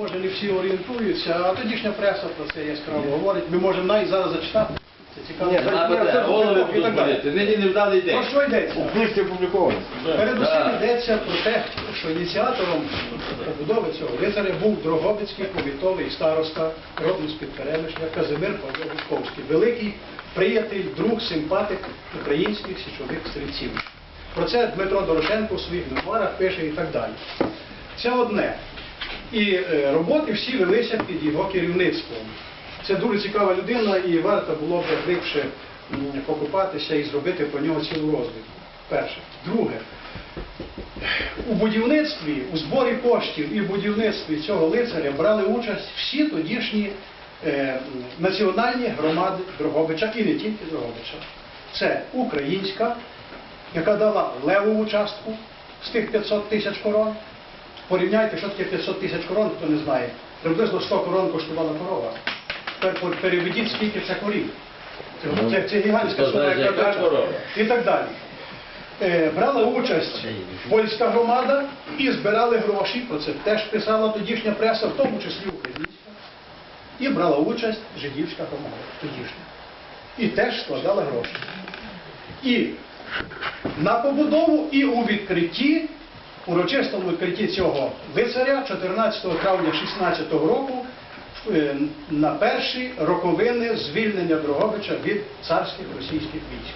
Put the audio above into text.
Може, не всі орієнтуються, а тодішня преса про це яскраво говорить. Ми можемо навіть зараз зачитати. Це цікаво. Ні, І так далі. Нині не вдалий Про що йдеться? У книжці опубліковано. Передусім йдеться про те, що ініціатором побудови цього лицаря був Дрогобицький повітовий староста родом з-під Перемишля Казимир Павло Гудковський, великий приятель, друг, симпатик українських січових стрільців. Про це Дмитро Дорошенко у своїх мемуарах пише і так далі. Це одне. І е, роботи всі велися під його керівництвом. Це дуже цікава людина, і варто було б глибше покупатися і зробити про нього цілу розвідку. Перше. Друге. У будівництві, у зборі коштів і в будівництві цього лицаря брали участь всі тодішні е, національні громади Дрогобича і не тільки Дрогобича. Це українська, яка дала левову частку з тих 500 тисяч корон. Порівняйте, що таке 500 тисяч корон, хто не знає. Приблизно 100 корон коштувала корова. Тепер переведіть, скільки це корів. Це, це, це гігантська сума, яка яка дала. І так далі. Е, брала участь польська громада і збирали гроші, про це теж писала тодішня преса, в тому числі українська. І брала участь жидівська громада тодішня. І теж складала гроші. І на побудову і у відкритті, урочистому відкритті цього лицаря 14 травня 16 року е, на перші роковини звільнення Дрогобича від царських російських військ.